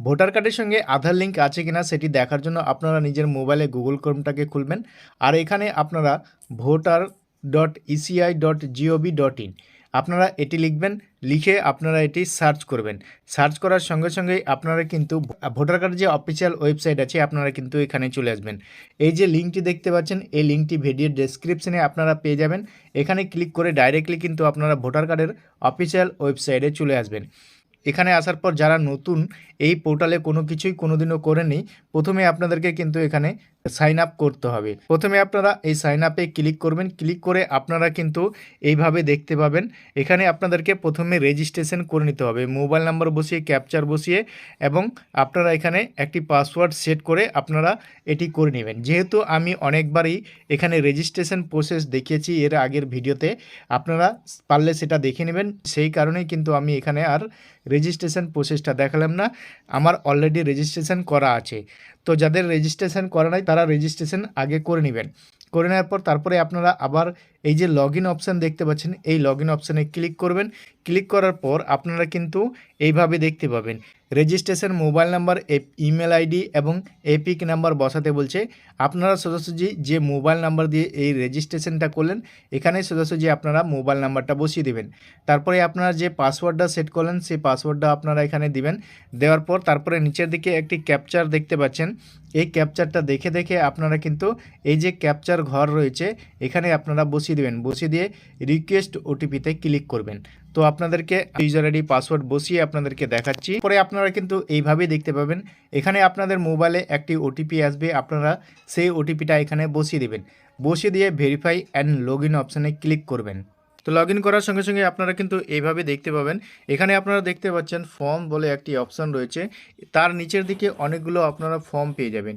Voter কার্ডের সঙ্গে আধার link আছে কিনা সেটি দেখার জন্য আপনারা নিজের মোবাইলে গুগল ক্রোমটাকে খুলবেন। আর এখানে আপনারা voter dot ECI dot GOV dot in আপনারা এটি লিখবেন, লিখে আপনারা এটি সার্চ করবেন। সার্চ করার সঙ্গে সঙ্গে আপনারা কিন্তু ভোটার কার্ড যে অফিসিয়াল ওয়েবসাইট আছে, আপনারা কিন্তু এখানে চলে আসবেন। এই যে লিঙ্কটি দেখতে পাচ্ছেন, এই লিঙ্কটি ভিডিওর ডেসক্রিপশনে আপনারা পেয়ে যাবেন। এখানে ক্লিক করে ডাইরেক্টলি কিন্তু আপনারা ভোটার কার্ডের অফিসিয়াল ওয়েবসাইটে চলে আসবেন। এখানে আসার পর যারা নতুন, এই পোর্টালে কোনো কিছুই কোনোদিনও করেনি প্রথমে আপনাদেরকে কিন্তু এখানে সাইন আপ করতে হবে। প্রথমে আপনারা এই সাইন আপে ক্লিক করবেন। ক্লিক করে আপনারা কিন্তু এইভাবে দেখতে পাবেন। এখানে আপনাদেরকে প্রথমে রেজিস্ট্রেশন করে নিতে হবে। মোবাইল নাম্বার বসিয়ে ক্যাপচার বসিয়ে এবং আপনারা এখানে একটি পাসওয়ার্ড সেট করে আপনারা এটি করে নেবেন। যেহেতু আমি অনেকবারই এখানে রেজিস্ট্রেশন প্রসেস দেখিয়েছি এর আগের ভিডিওতে, আপনারা পারলে সেটা দেখে নেবেন। সেই কারণেই কিন্তু আমি এখানে আর রেজিস্ট্রেশন প্রসেসটা দেখালাম না। আমার অলরেডি রেজিস্ট্রেশন করা আছে। তো যাদের রেজিস্ট্রেশন করা নাই, তারা রেজিস্ট্রেশন আগে করে নেবেন। করে নেওয়ার পর তারপরে আপনারা আবার এই যে লগ ইন অপশান দেখতে পাচ্ছেন, এই লগ ইন অপশানে ক্লিক করবেন। ক্লিক করার পর আপনারা কিন্তু এইভাবে দেখতে পাবেন। Registration mobile number email ID এবং এপিক নাম্বার বসাতে বলছে। আপনারা সোজাসুজি যে মোবাইল নাম্বার দিয়ে এই রেজিস্ট্রেশনটা করলেন, এখানে সোজাসুজি আপনারা মোবাইল নাম্বারটা বসিয়ে দেবেন। তারপরে আপনারা যে পাসওয়ার্ডটা সেট করলেন, সেই পাসওয়ার্ডটা আপনারা এখানে দিবেন। দেওয়ার পর তারপরে নিচের দিকে একটি ক্যাপচার দেখতে পাচ্ছেন। এই ক্যাপচারটা দেখে দেখে আপনারা কিন্তু এই যে ক্যাপচার ঘর রয়েছে, এখানে আপনারা বসিয়ে দেবেন। বসিয়ে দিয়ে রিকোয়েস্ট ওটিপিতে ক্লিক করবেন। তো আপনাদেরকে ইউজার আইডি পাসওয়ার্ড বসিয়ে আপনাদেরকে দেখাচ্ছি। পরে আপনারা কিন্তু এইভাবেই দেখতে পাবেন। এখানে আপনাদের মোবাইলে একটি ওটিপি আসবে। আপনারা সেই ওটিপিটা এখানে বসিয়ে দেবেন। বসিয়ে দিয়ে ভেরিফাই অ্যান্ড লগ ইন অপশানে ক্লিক করবেন। তো লগ ইন করার সঙ্গে সঙ্গে আপনারা কিন্তু এইভাবে দেখতে পাবেন। এখানে আপনারা দেখতে পাচ্ছেন ফর্ম বলে একটি অপশান রয়েছে। তার নিচের দিকে অনেকগুলো আপনারা ফর্ম পেয়ে যাবেন।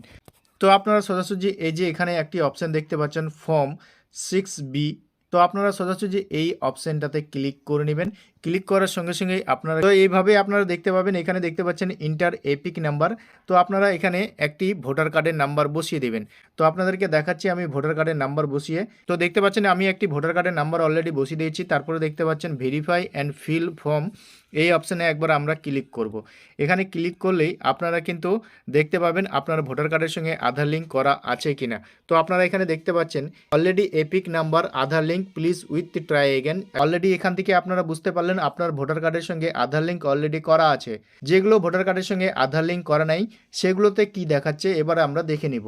তো আপনারা সোজাসুজি এই যে এখানে একটি অপশান দেখতে পাচ্ছেন ফর্ম সিক্স বি তো আপনারা সোজাসুজি এই অপশানটাতে ক্লিক করে নেবেন ক্লিক করার সঙ্গে সঙ্গেই আপনারা তো এইভাবে আপনারা দেখতে পাবেন, এখানে দেখতে পাচ্ছেন ইন্টার এপিক নাম্বার তো আপনারা এখানে একটি ভোটার কার্ডের নাম্বার বসিয়ে দেবেন। তো আপনাদেরকে দেখাচ্ছি আমি ভোটার কার্ডের নাম্বার বসিয়ে। তো দেখতে পাচ্ছেন আমি একটি ভোটার কার্ডের নাম্বার অলরেডি বসিয়ে দিয়েছি। তারপরে দেখতে পাচ্ছেন ভেরিফাই অ্যান্ড ফিল ফর্ম এই অপশানে একবার আমরা ক্লিক করব। এখানে ক্লিক করলেই আপনারা কিন্তু দেখতে পাবেন আপনার ভোটার কার্ডের সঙ্গে আধার লিঙ্ক করা আছে কিনা। তো আপনারা এখানে দেখতে পাচ্ছেন already EPIC number Aadhaar link please with try again already এখান থেকে আপনারা বুঝতে পারলেন আপনার ভোটার কার্ডের সঙ্গে আধার লিঙ্ক অলরেডি করা আছে। যেগুলো ভোটার কার্ডের সঙ্গে আধার লিঙ্ক করা নাই, সেগুলোতে কি দেখাচ্ছে, এবার আমরা দেখে নিব।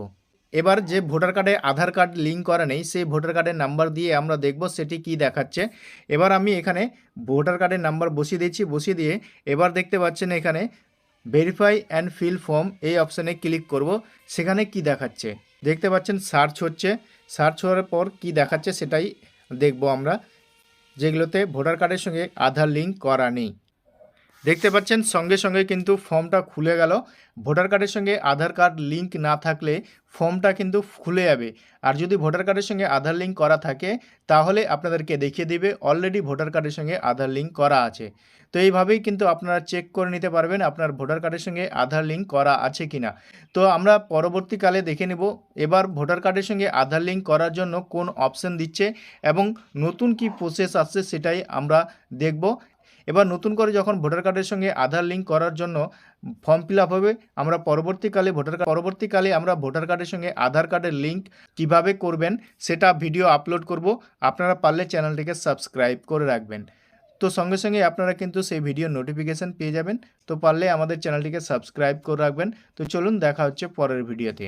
এবার যে ভোটার কার্ডে আধার কার্ড লিঙ্ক করা নেই, সেই ভোটার কার্ডের নাম্বার দিয়ে আমরা দেখব সেটি কি দেখাচ্ছে। এবার আমি এখানে ভোটার কার্ডের নাম্বার বসিয়ে দিয়েছি বসিয়ে দিয়ে এবার দেখতে পাচ্ছেন এখানে ভেরিফাই অ্যান্ড ফিল ফর্ম এই অপশানে ক্লিক করব। সেখানে কি দেখাচ্ছে? দেখতে পাচ্ছেন সার্চ হচ্ছে। সার্চ হওয়ার পর কি দেখাচ্ছে সেটাই দেখব আমরা। যেগুলোতে ভোটার কার্ডের সঙ্গে আধার লিঙ্ক করা নেই। দেখতে পাচ্ছেন, সঙ্গে সঙ্গে কিন্তু ফর্মটা খুলে গেল। ভোটার কার্ডের সঙ্গে আধার কার্ড লিঙ্ক না থাকলে ফর্মটা কিন্তু খুলে যাবে। আর যদি ভোটার কার্ডের সঙ্গে আধার লিঙ্ক করা থাকে, তাহলে আপনাদেরকে দেখিয়ে দিবে অলরেডি ভোটার কার্ডের সঙ্গে আধার লিঙ্ক করা আছে। তো এইভাবেই কিন্তু আপনারা চেক করে নিতে পারবেন, আপনার ভোটার কার্ডের সঙ্গে আধার লিঙ্ক করা আছে কি না তো আমরা পরবর্তীকালে দেখে নেব, এবার ভোটার কার্ডের সঙ্গে আধার লিঙ্ক করার জন্য কোন অপশান দিচ্ছে এবং নতুন কি প্রসেস আসছে সেটাই আমরা দেখব। এবার নতুন করে যখন ভোটার কার্ডের সঙ্গে আধার লিঙ্ক করার জন্য ফর্ম ফিল হবে, আমরা পরবর্তীকালে ভোটার কার্ড পরবর্তীকালে আমরা ভোটার কার্ডের সঙ্গে আধার কার্ডের লিঙ্ক কীভাবে করবেন সেটা ভিডিও আপলোড করব। আপনারা পারলে চ্যানেলটিকে সাবস্ক্রাইব করে রাখবেন। তো সঙ্গে সঙ্গে আপনারা কিন্তু সেই ভিডিও নোটিফিকেশান পেয়ে যাবেন। তো পারলে আমাদের চ্যানেলটিকে সাবস্ক্রাইব করে রাখবেন। তো চলুন দেখা হচ্ছে পরের ভিডিওতে